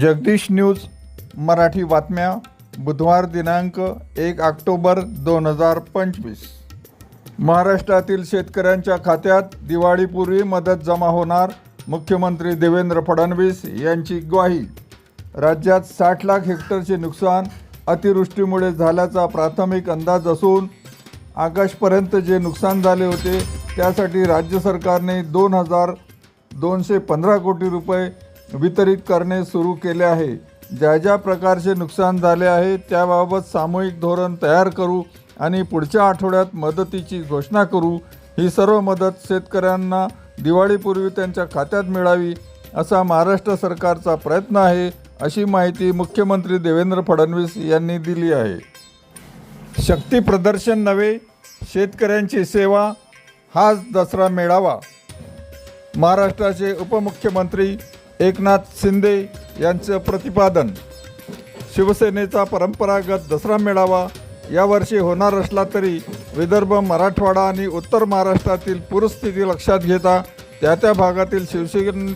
Jagdish news Marathi बातम्या बुधवार दिनांक एक ऑक्टोबर दोन हजार पंचवीस. महाराष्ट्रातील शेतकऱ्यांच्या खात्यात दिवाळीपूर्वी मदत जमा होणार मुख्यमंत्री देवेंद्र फडणवीस यांची ग्वाही. राज्यात साठ लाख हेक्टरचे नुकसान अतिवृष्टीमुळे झाल्याचा प्राथमिक अंदाज असून आकाशपर्यंत जे नुकसान झाले होते त्यासाठी राज्य सरकारने दोन हजार दोनशे पंधरा कोटी रुपये वितरित करणे सुरू केले आहे. ज्या ज्या प्रकारचे नुकसान झाले आहे त्याबाबत सामूहिक धोरण तयार करू आणि पुढच्या आठवड्यात मदतीची घोषणा करू ही सर्व मदत शेतकऱ्यांना दिवाळीपूर्वी त्यांच्या खात्यात मिळावी असा महाराष्ट्र सरकारचा प्रयत्न आहे अशी माहिती मुख्यमंत्री देवेंद्र फडणवीस यांनी दिली आहे. शक्ती प्रदर्शन नव्हे शेतकऱ्यांची सेवा हाच दसरा मेळावा. महाराष्ट्राचे उपमुख्यमंत्री एकनाथ शिंदे यांचं प्रतिपादन. शिवसेनेचा परंपरागत दसरा मेळावा यावर्षी होणार असला तरी विदर्भ मराठवाडा आणि उत्तर महाराष्ट्रातील पूरस्थिती लक्षात घेता त्या त्या भागातील शिवसेन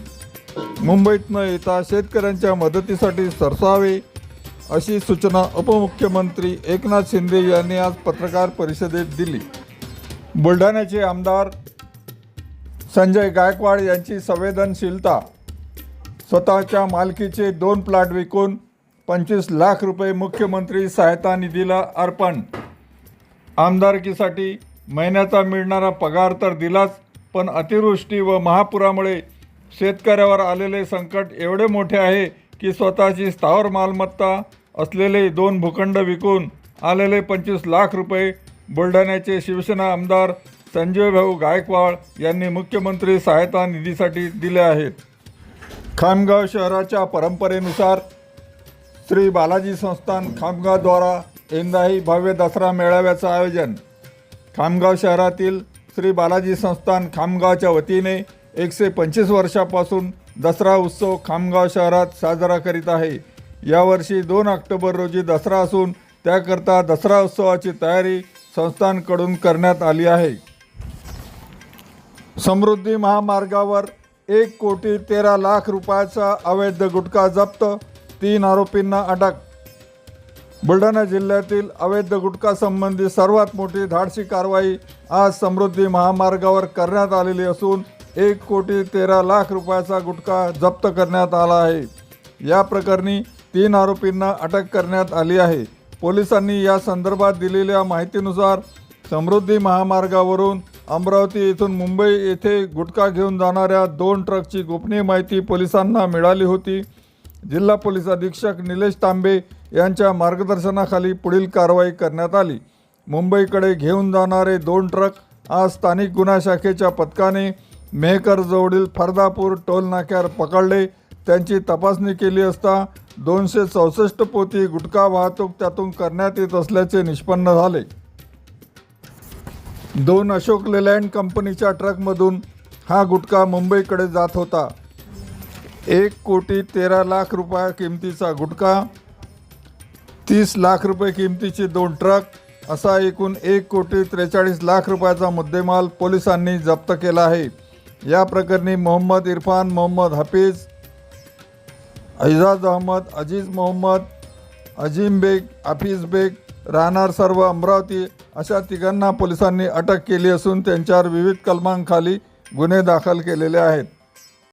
मुंबईत न येता शेतकऱ्यांच्या मदतीसाठी सरसावे अशी सूचना उपमुख्यमंत्री एकनाथ शिंदे यांनी आज पत्रकार परिषदेत दिली. बुलढाण्याचे आमदार संजय गायकवाड यांची संवेदनशीलता स्वतःच्या मालकीचे दोन प्लॉट विकून पंचवीस लाख रुपये मुख्यमंत्री सहायता निधीला अर्पण. आमदारकीसाठी महिन्याचा मिळणारा पगार तर दिलाच पण अतिवृष्टी व महापुरामुळे शेतकऱ्यावर आलेले संकट एवढे मोठे आहे की स्वतःची स्थावर मालमत्ता असलेले दोन भूखंड विकून आलेले पंचवीस लाख रुपये बुलढाण्याचे शिवसेना आमदार संजय भाऊ गायकवाड यांनी मुख्यमंत्री सहायता निधीसाठी दिले आहेत. खामगाव शहराच्या परंपरेनुसार श्री बालाजी संस्थान खामगावद्वारा यंदाही भव्य दसरा मेळाव्याचं आयोजन. खामगाव शहरातील श्री बालाजी संस्थान खामगावच्या वतीने एकशे पंचवीस वर्षापासून दसरा उत्सव खामगाव शहरात साजरा करीत आहे. यावर्षी दोन ऑक्टोबर रोजी दसरा असून त्याकरता दसरा उत्सवाची तयारी संस्थांकडून करण्यात आली आहे. समृद्धी महामार्गावर एक कोटी तेरा लाख रुपयाचा अवैध गुटखा जप्त तीन आरोपींना अटक. बुलढाणा जिल्ह्यातील अवैध गुटखा संबंधी सर्वात मोठी धाडसी कारवाई आज समृद्धी महामार्गावर करण्यात आलेली असून एक कोटी तेरा लाख रुपयाचा गुटखा जप्त करण्यात आला आहे. या प्रकरणी तीन आरोपींना अटक करण्यात आली आहे. पोलिसांनी या संदर्भात दिलेल्या माहितीनुसार समृद्धी महामार्गावरून अमरावती येथून मुंबई येथे गुटखा घेऊन जाणाऱ्या दोन ट्रकची गोपनीय माहिती पोलिसांना मिळाली होती. जिल्हा पोलीस अधीक्षक निलेश तांबे यांच्या मार्गदर्शनाखाली पुढील कारवाई करण्यात आली. मुंबईकडे घेऊन जाणारे दोन ट्रक आज स्थानिक गुन्हा शाखेच्या पथकाने मेहकरजवळील फरदापूर टोल नाक्यावर पकडले. त्यांची तपासणी केली असता दोनशे चौसष्ट पोती गुटखा वाहतूक त्यातून करण्यात येत असल्याचे निष्पन्न झाले. दोन अशोक लेलँड कंपनीच्या ट्रकमधून हा गुटखा मुंबईकडे जात होता. एक कोटी तेरा लाख रुपया किमतीचा गुटखा तीस लाख रुपये किमतीचे दोन ट्रक असा एकूण एक कोटी त्रेचाळीस लाख रुपयाचा मुद्देमाल पोलिसांनी जप्त केला आहे. या प्रकरणी मोहम्मद इरफान मोहम्मद हफीज ऐजाज अहमद अजीज मोहम्मद अजीम बेग हफीज बेग राहणार सर्व अमरावती अशा तिघांना पोलिसांनी अटक केली असून त्यांच्यावर विविध कलमांखाली गुन्हे दाखल केलेले आहेत.